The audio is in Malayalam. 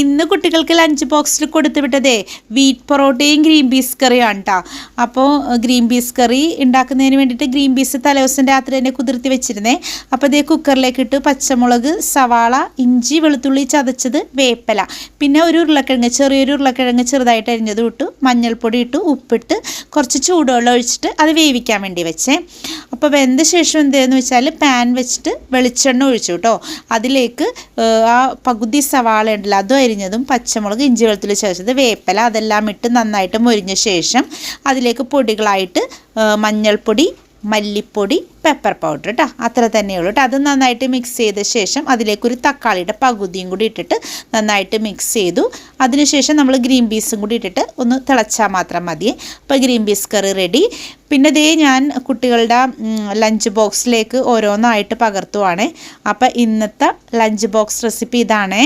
ഇന്ന് കുട്ടികൾക്ക് ലഞ്ച് ബോക്സിൽ കൊടുത്തു വിട്ടതേ. വീറ്റ് പൊറോട്ടയും ഗ്രീൻ പീസ് കറിയാണ് കേട്ടോ അപ്പോൾ ഗ്രീൻ പീസ് കറി ഉണ്ടാക്കുന്നതിന് വേണ്ടിയിട്ട് ഗ്രീൻ പീസ് തലേദിവസം രാത്രി തന്നെ കുതിർത്തി വെച്ചിരുന്നേ. അപ്പോൾ ഇതേ കുക്കറിലേക്ക് ഇട്ട് പച്ചമുളക് സവാള ഇഞ്ചി വെളുത്തുള്ളി ചതച്ചത് വേപ്പല. പിന്നെ ഒരു ഉരുളക്കിഴങ്ങ് ചെറിയൊരു ഉരുളക്കിഴങ്ങ് ചെറുതായിട്ട് അരിഞ്ഞത് ഇട്ടു മഞ്ഞൾപ്പൊടി ഇട്ട് ഉപ്പിട്ട് കുറച്ച് ചൂടുവെള്ളം ഒഴിച്ചിട്ട് അത് വേവിക്കാൻ വേണ്ടി വെച്ചേ. അപ്പോൾ വെന്ത ശേഷം എന്തെന്ന് വെച്ചാൽ പാൻ വെച്ചിട്ട് വെളിച്ചെണ്ണ ഒഴിച്ചു കേട്ടോ അതിലേക്ക് ആ പകുതി സവാള ഉണ്ടല്ലോ അതും അരിഞ്ഞതും പച്ചമുളക് ഇഞ്ചി വെളുത്തുള്ളി ചേർത്തത് വേപ്പില അതെല്ലാം ഇട്ട് നന്നായിട്ട് മൊരിഞ്ഞ ശേഷം അതിലേക്ക് പൊടികളായിട്ട് മഞ്ഞൾപ്പൊടി മല്ലിപ്പൊടി പെപ്പർ പൗഡർ കേട്ടോ അത്ര തന്നെയുള്ളൂ കേട്ടോ അത് നന്നായിട്ട് മിക്സ് ചെയ്ത ശേഷം അതിലേക്കൊരു തക്കാളിയുടെ പകുതിയും കൂടി ഇട്ടിട്ട് നന്നായിട്ട് മിക്സ് ചെയ്തു. അതിനുശേഷം നമ്മൾ ഗ്രീൻ പീസും കൂടി ഇട്ടിട്ട് ഒന്ന് തിളച്ചാൽ മാത്രം മതി. അപ്പോൾ ഗ്രീൻ പീസ് കറി റെഡി പിന്നെ ദേ ഞാൻ കുട്ടികളുടെ ലഞ്ച് ബോക്സിലേക്ക് ഓരോന്നായിട്ട് പകർത്തുവാണേ. അപ്പോൾ ഇന്നത്തെ ലഞ്ച് ബോക്സ് റെസിപ്പി ഇതാണേ.